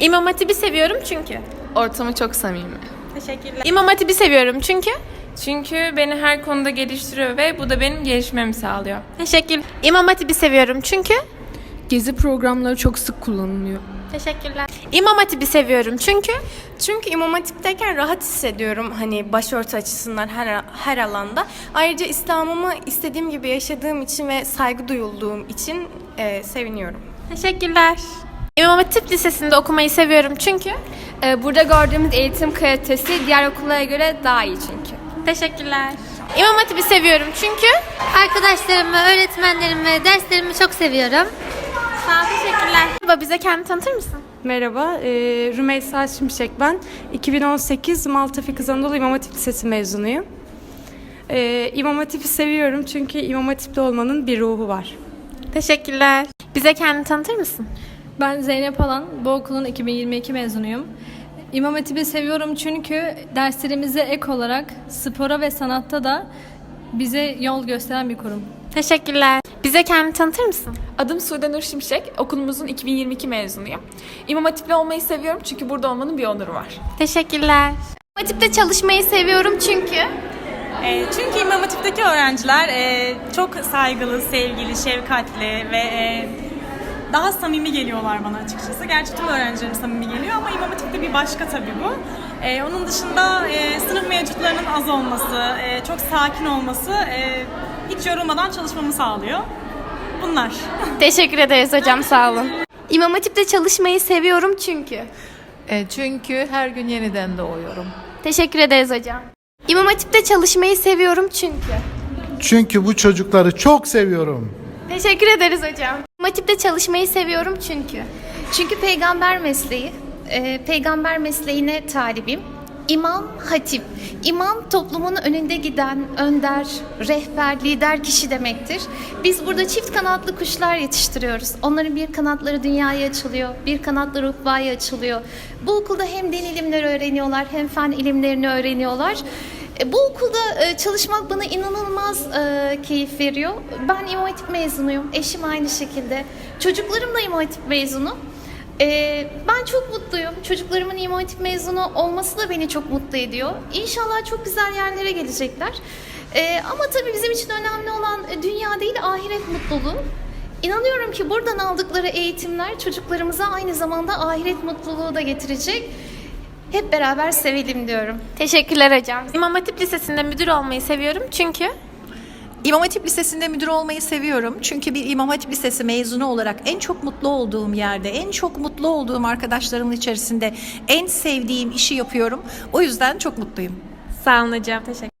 İmam Hatip'i seviyorum çünkü. Ortamı çok samimi. Teşekkürler. İmam Hatip'i seviyorum çünkü. Çünkü beni her konuda geliştiriyor ve bu da benim gelişmemi sağlıyor. Teşekkür. İmam Hatip'i seviyorum çünkü. Gezi programları çok sık kullanılıyor. Teşekkürler. İmam Hatip'i seviyorum çünkü. Çünkü İmam Hatip'teyken rahat hissediyorum hani başörtü açısından her, her alanda. Ayrıca İslam'ımı istediğim gibi yaşadığım için ve saygı duyulduğum için e, seviniyorum. Teşekkürler. İmam Hatip Lisesi'nde okumayı seviyorum çünkü. Ee, Burada gördüğümüz eğitim kalitesi diğer okullara göre daha iyi çünkü. Teşekkürler. İmam Hatip'i seviyorum çünkü. Arkadaşlarımı, öğretmenlerimi, derslerimi çok seviyorum. Sağ ol, teşekkürler. Baba bize kendini tanıtır mısın? Merhaba, e, Rümeysa Şimşek ben. 2018 Malta Fikız Anadolu İmam Hatip Lisesi mezunuyum. E, İmam Hatip'i seviyorum çünkü İmam Hatip'te olmanın bir ruhu var. Teşekkürler. Bize kendini tanıtır mısın? Ben Zeynep Alan, bu okulun 2022 mezunuyum. İmam Hatip'i seviyorum çünkü derslerimize ek olarak spora ve sanatta da bize yol gösteren bir kurum. Teşekkürler. Bize kendini tanıtır mısın? Adım Sude Nur Şimşek. Okulumuzun 2022 mezunuyum. İmam Hatip'le olmayı seviyorum çünkü burada olmanın bir onuru var. Teşekkürler. İmam Hatip'te çalışmayı seviyorum çünkü. E, çünkü İmam Hatip'teki öğrenciler e, çok saygılı, sevgili, şefkatli ve e, daha samimi geliyorlar bana açıkçası. Gerçi tüm öğrencilerim samimi geliyor ama İmam Hatip'te bir başka tabii bu. E, onun dışında e, sınıf mevcutlarının az olması, e, çok sakin olması e, hiç yorulmadan çalışmamı sağlıyor. Bunlar. Teşekkür ederiz hocam sağ olun. İmam Hatip'te çalışmayı seviyorum çünkü. E, çünkü her gün yeniden doğuyorum. Teşekkür ederiz hocam. İmam Hatip'te çalışmayı seviyorum çünkü. Çünkü bu çocukları çok seviyorum. Teşekkür ederiz hocam. İmam Hatip'te çalışmayı seviyorum çünkü. Çünkü peygamber mesleği, e, peygamber mesleğine talibim. İmam hatip. İmam toplumun önünde giden önder, rehber, lider kişi demektir. Biz burada çift kanatlı kuşlar yetiştiriyoruz. Onların bir kanatları dünyaya açılıyor, bir kanatları ukbaya açılıyor. Bu okulda hem din ilimleri öğreniyorlar hem fen ilimlerini öğreniyorlar. E, Bu okulda e, çalışmak bana inanılmaz e, keyif veriyor. Ben İmam mezunuyum. Eşim aynı şekilde. Çocuklarım da İmam mezunu. Ben çok mutluyum. Çocuklarımın İmam mezunu olması da beni çok mutlu ediyor. İnşallah çok güzel yerlere gelecekler. Ama tabii bizim için önemli olan dünya değil ahiret mutluluğu. İnanıyorum ki buradan aldıkları eğitimler çocuklarımıza aynı zamanda ahiret mutluluğu da getirecek. Hep beraber sevelim diyorum. Teşekkürler hocam. İmam Hatip Lisesi'nde müdür olmayı seviyorum çünkü. İmam Hatip Lisesi'nde müdür olmayı seviyorum. Çünkü bir İmam Hatip Lisesi mezunu olarak en çok mutlu olduğum yerde, en çok mutlu olduğum arkadaşlarımın içerisinde en sevdiğim işi yapıyorum. O yüzden çok mutluyum. Sağ olun hocam. Teşekkür